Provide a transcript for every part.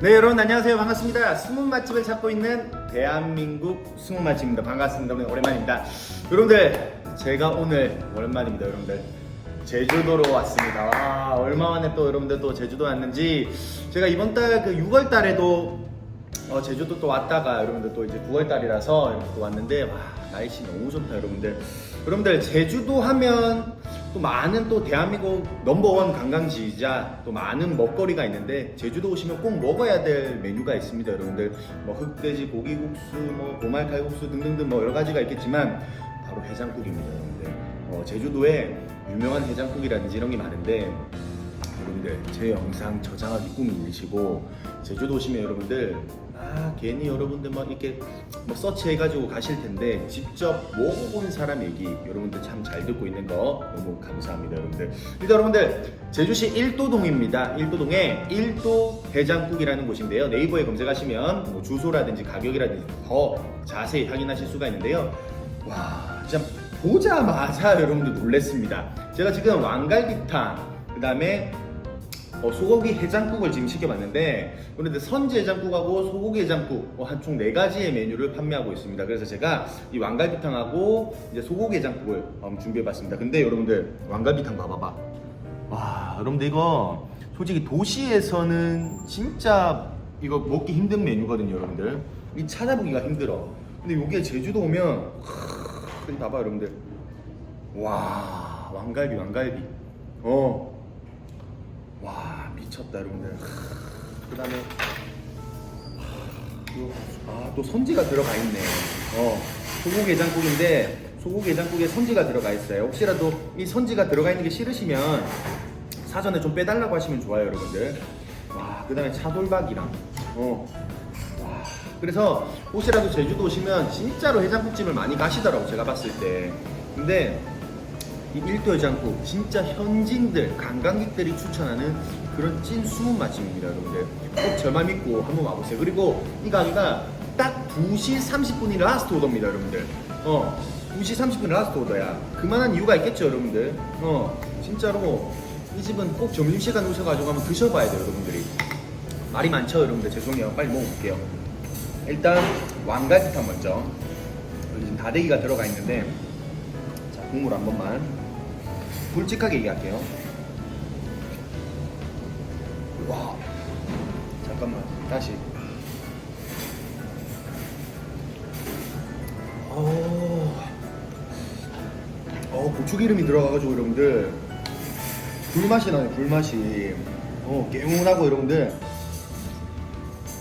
네 여러분 안녕하세요. 반갑습니다. 숨은 맛집을 찾고 있는 대한민국 숨은 맛집입니다. 반갑습니다. 오늘 오랜만입니다. 여러분들 제가 오늘 오랜만입니다 여러분들. 제주도로 왔습니다. 와 얼마 만에 또 여러분들 또 제주도 왔는지. 제가 이번 달 그 6월 달에도 어, 제주도 또 왔다가 여러분들 또 이제 9월 달이라서 이렇게 또 왔는데 와 날씨 너무 좋다 여러분들. 여러분들 제주도 하면 또 많은 또 대한민국 넘버원 관광지이자 또 많은 먹거리가 있는데 제주도 오시면 꼭 먹어야 될 메뉴가 있습니다 여러분들. 뭐 흑돼지 고기국수 뭐 보말 칼국수 등등등 뭐 여러 가지가 있겠지만 바로 해장국입니다 여러분들. 어, 제주도에 유명한 해장국이라든지 이런 게 많은데 여러분들 제 영상 저장하기 꿈이시고 제주도 오시면 여러분들 아 괜히 여러분들 막 이렇게 뭐 서치해가지고 가실 텐데 직접 먹어본 사람 얘기 여러분들 참 잘 듣고 있는 거 너무 감사합니다 여러분들. 일단 여러분들 제주시 일도동입니다. 일도동에 일도 해장국이라는 곳인데요. 네이버에 검색하시면 뭐 주소라든지 가격이라든지 더 자세히 확인하실 수가 있는데요. 와 진짜 보자마자 여러분들 놀랬습니다. 제가 지금 왕갈비탕 그 다음에 어, 소고기 해장국을 지금 시켜봤는데 그런데 선지 해장국하고 소고기 해장국 어, 한총 네 가지의 메뉴를 판매하고 있습니다. 그래서 제가 이 왕갈비탕하고 이제 소고기 해장국을 음, 준비해봤습니다. 근데 여러분들 왕갈비탕 봐봐봐. 와 여러분들 이거 솔직히 도시에서는 진짜 이거 먹기 힘든 메뉴거든요, 여러분들. 이 찾아보기가 힘들어. 근데 이게 제주도 오면 크, 봐봐 여러분들. 와 왕갈비 왕갈비. 어. 와 미쳤다 여러분들. 그 다음에 아또 선지가 들어가 있네. 어 소고기 해장국에 선지가 들어가 있어요. 혹시라도 이 선지가 들어가 있는 게 싫으시면 사전에 좀 빼달라고 하시면 좋아요 여러분들. 와그 다음에 차돌박이랑 어. 와, 그래서 혹시라도 제주도 오시면 진짜로 해장국집을 많이 가시더라고 제가 봤을 때. 근데 이 일도 해장국 진짜 현지인들 관광객들이 추천하는 그런 찐 숨은 맛집입니다 여러분들. 꼭 저만 믿고 한번 와보세요. 그리고 이 가게가 딱 2시 30분이 라스트 오더입니다 여러분들. 어 2시 30분 라스트 오더야. 그만한 이유가 있겠죠 여러분들. 어 진짜로 이 집은 꼭 점심시간 오셔가지고 한번 드셔봐야 돼요 여러분들이. 말이 많죠 여러분들. 죄송해요. 빨리 먹어볼게요. 일단 왕갈비탕 먼저. 여기 지금 다대기가 들어가 있는데 자 국물 한 번만 솔직하게 얘기할게요. 와. 잠깐만 다시. 어, 어 고추기름이 들어가가지고 여러분들. 불맛이 나네 불맛이. 어 개운하고 여러분들.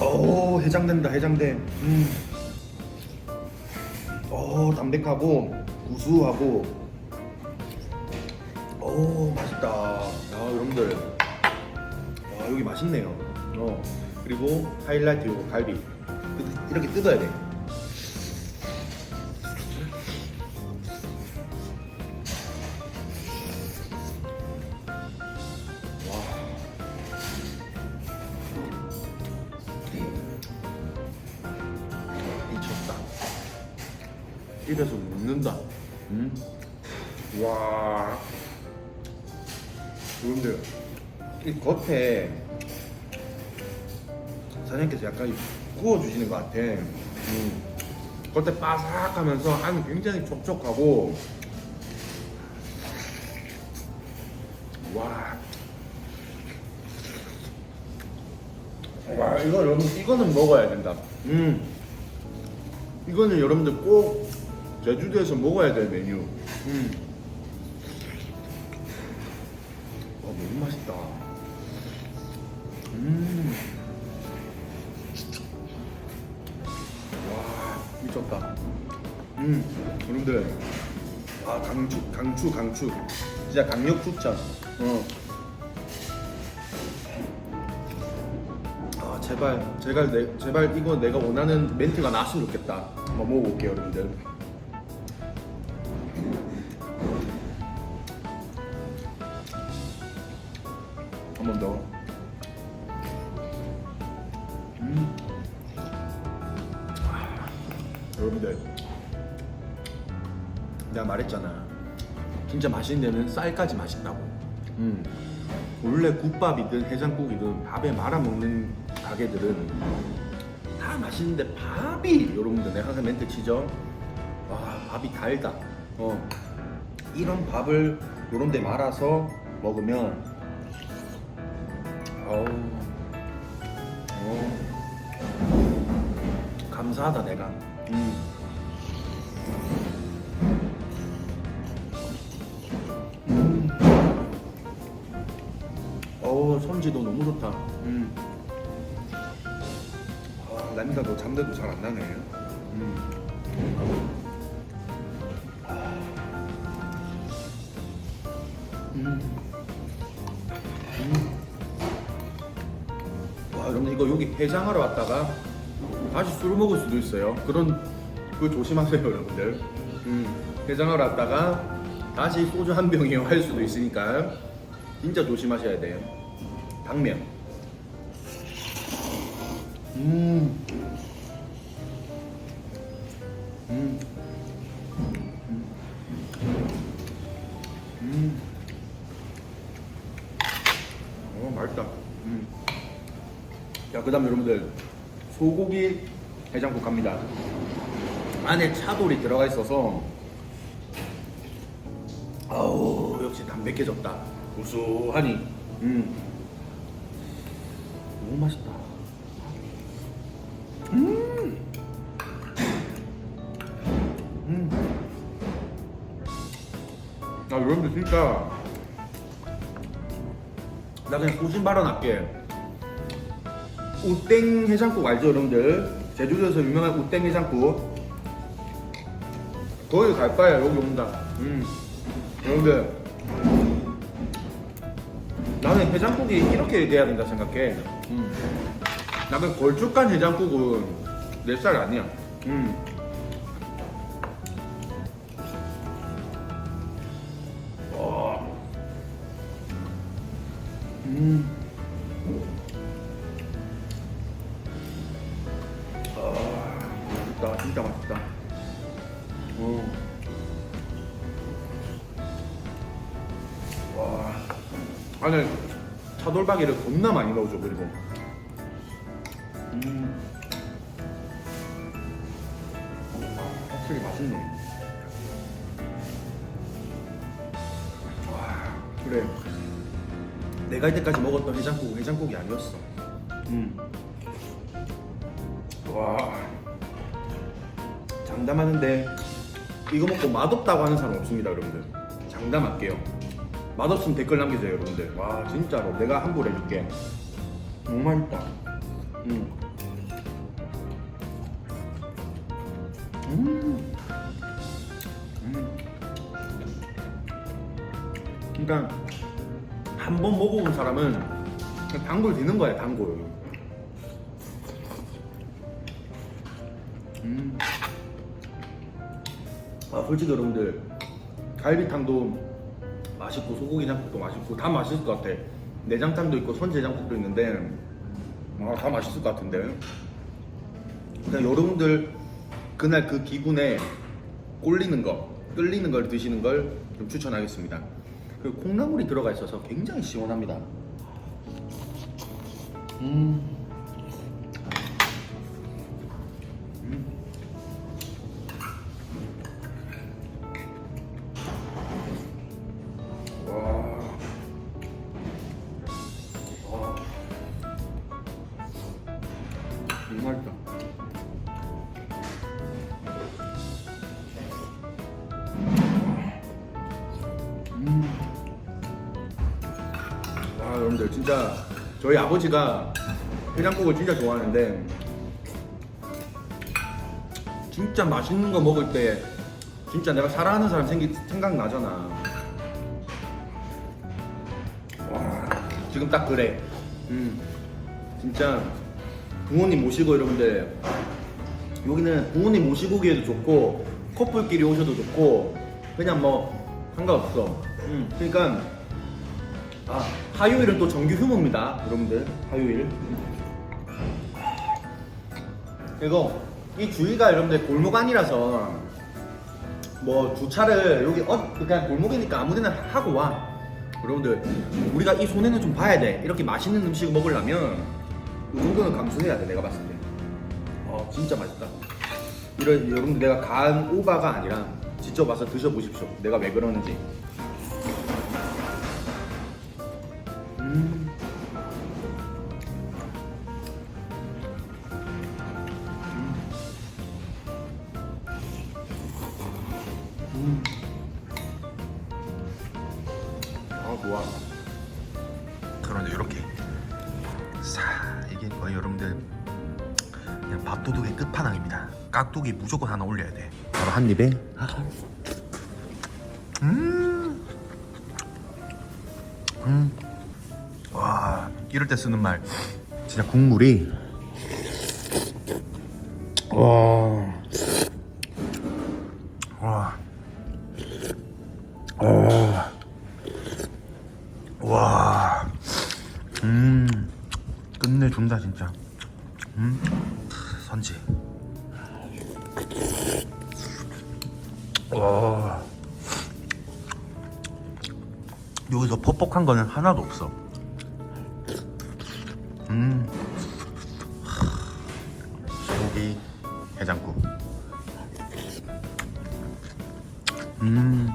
어 해장된다 해장돼 음. 어 담백하고 구수하고 오 맛있다. 아 여러분들. 와 여기 맛있네요. 어 그리고 하이라이트 요거 갈비. 뜯- 이렇게 뜯어야 돼. 와. 미쳤다. 입에서 묻는다. 음? 와 여러분들 이 겉에 사장님께서 약간 구워주시는 것 같아 음. 겉에 바삭하면서 안이 굉장히 촉촉하고 와. 와 이거 여러분 이거는 먹어야 된다 음 이거는 여러분들 꼭 제주도에서 먹어야 될 메뉴 음. 맛있다. 음. 와 미쳤다. 음 여러분들 아 강추 강추 강추 진짜 강력 추천. 어. 아 제발 제발 내 제발 이거 내가 원하는 멘트가 나왔으면 좋겠다. 한번 먹어볼게요 여러분들. 여러분들, 내가 말했잖아. 진짜 맛있는 데는 쌀까지 맛있다고. 음. 원래 국밥이든 해장국이든 밥에 말아 먹는 가게들은 다 맛있는데 밥이 여러분들 내가 항상 멘트 치죠. 와 밥이 달다. 어 이런 밥을 요런 데 말아서 먹으면 어우 어, 감사하다 내가. 음. 음. 어우 선지도 너무 좋다. 음. 아, 남자도 잠들도 잘 안 나네. 음. 음. 음. 와, 여러분 이거 여기 해장하러 왔다가 다시 술을 먹을 수도 있어요. 그런 그 조심하세요, 여러분들. 음. 해장하러 왔다가 다시 소주 한 병이요 할 수도 있으니까 진짜 조심하셔야 돼요. 당면. 음. 음. 음. 어, 맛있다. 음. 자, 그 다음 여러분들, 소고기 해장국 갑니다. 안에 차돌이 들어가 있어서, 아우, 역시 담백해졌다. 구수하니. 음. 너무 맛있다. 음. 음. 아 여러분들 진짜 나 그냥 소신 발언할게 우땡 해장국 알죠 여러분들 제주도에서 유명한 우땡 해장국 거기 갈 거야 여기 온다 음. 여러분들 나는 해장국이 이렇게 돼야 된다 생각해 음. 나는 걸쭉한 해장국은 내 스타일 아니야 음. 안에 차돌박이를 겁나 많이 넣어줘, 그리고. 음. 확실히 맛있네. 와, 그래. 내가 이때까지 먹었던 해장국 해장국이 아니었어. 음. 와. 장담하는데 이거 먹고 맛없다고 하는 사람 없습니다, 여러분들. 장담할게요. 맛없으면 댓글 남기세요, 여러분들. 와, 진짜로 내가 환불 해줄게. 너무 맛있다. 음. 음. 음. 그러니까 한 번 먹어본 사람은 단골 되는 거야 단골. 음. 아 솔직히 여러분들 갈비탕도 맛있고 소고기 장국도 맛있고 다 맛있을 것 같아. 내장탕도 있고 선제장국도 있는데 아, 다 맛있을 것 같은데. 그냥 여러분들 그날 그 기분에 꼴리는 거, 끌리는 걸 드시는 걸 좀 추천하겠습니다. 그 콩나물이 들어가 있어서 굉장히 시원합니다. 음. 음. 여러분들. 진짜 저희 아버지가 해장국을 진짜 좋아하는데 진짜 맛있는 거 먹을 때 진짜 내가 사랑하는 사람 생기, 생각나잖아. 와 지금 딱 그래. 음. 진짜 부모님 모시고 여러분들 여기는 부모님 모시고 오기에도 좋고 커플끼리 오셔도 좋고 그냥 뭐 상관없어. 음. 그러니까 아 화요일은 또 정규 휴무입니다 여러분들 화요일 그리고 이 주위가 여러분들 골목 아니라서 뭐 주차를 여기 어 그냥 골목이니까 아무데나 하고 와 여러분들 우리가 이 손해는 좀 봐야 돼 이렇게 맛있는 음식 먹으려면 이 정도는 감수해야 돼 내가 봤을 때. 어 진짜 맛있다. 이런 여러분들 내가 간 오바가 아니라 직접 와서 드셔보십시오. 내가 왜 그러는지. 음. 음. 아 좋아. 그런데 이렇게 사 이게 거의 여러분들 그냥 밥도둑의 끝판왕입니다. 깍두기 무조건 하나 올려야 돼. 바로 한 입에. 음. 음. 와 이럴 때 쓰는 말 진짜 국물이 와. 와. 와. 와. 음. 끝내준다 진짜. 음. 선지. 와. 여기서 퍽퍽한 거는 하나도 없어. 해장국. 음.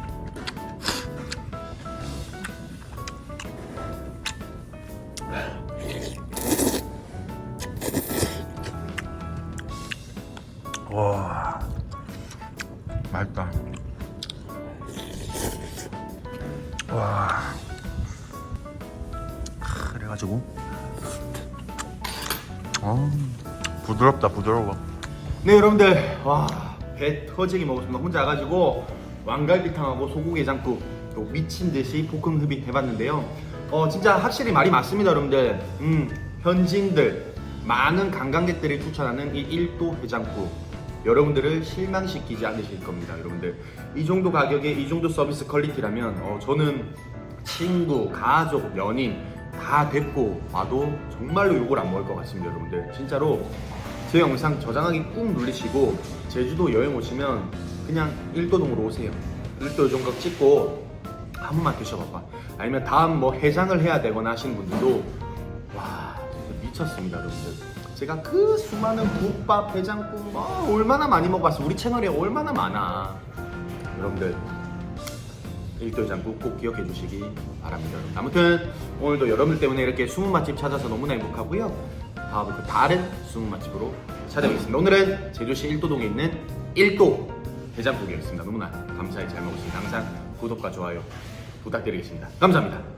와. 맛있다. 와. 크, 그래가지고. 어, 부드럽다, 부드러워. 네 여러분들. 와배 터지게 먹었습니다. 혼자 와가지고 왕갈비탕하고 소고기장국 또 미친 듯이 볶음 흡입 해봤는데요. 어 진짜 확실히 말이 맞습니다 여러분들. 음 현지인들 많은 관광객들이 추천하는 이 일도 해장국. 여러분들을 실망시키지 않으실 겁니다 여러분들. 이 정도 가격에 이 정도 서비스 퀄리티라면 어 저는 친구 가족 연인 다 데리고 와도 정말로 욕을 안 먹을 것 같습니다 여러분들. 진짜로 제 영상 저장하기 꾹 누르시고 제주도 여행 오시면 그냥 일도동으로 오세요. 일도 요정각 찍고 한 번만 드셔봐봐. 아니면 다음 뭐 해장을 해야 되거나 하시는 분들도 와 미쳤습니다 여러분들. 제가 그 수많은 국밥, 해장국 뭐 얼마나 많이 먹어봤어. 우리 채널에 얼마나 많아. 여러분들 일도 장국 꼭 기억해 주시기 바랍니다. 아무튼 오늘도 여러분들 때문에 이렇게 숨은 맛집 찾아서 너무나 행복하고요. 다음은 그 다른 숨은 맛집으로 찾아뵙겠습니다. 오늘은 제주시 일도동에 있는 일도 해장국이었습니다. 너무나 감사히 잘 먹었습니다. 항상 구독과 좋아요 부탁드리겠습니다. 감사합니다.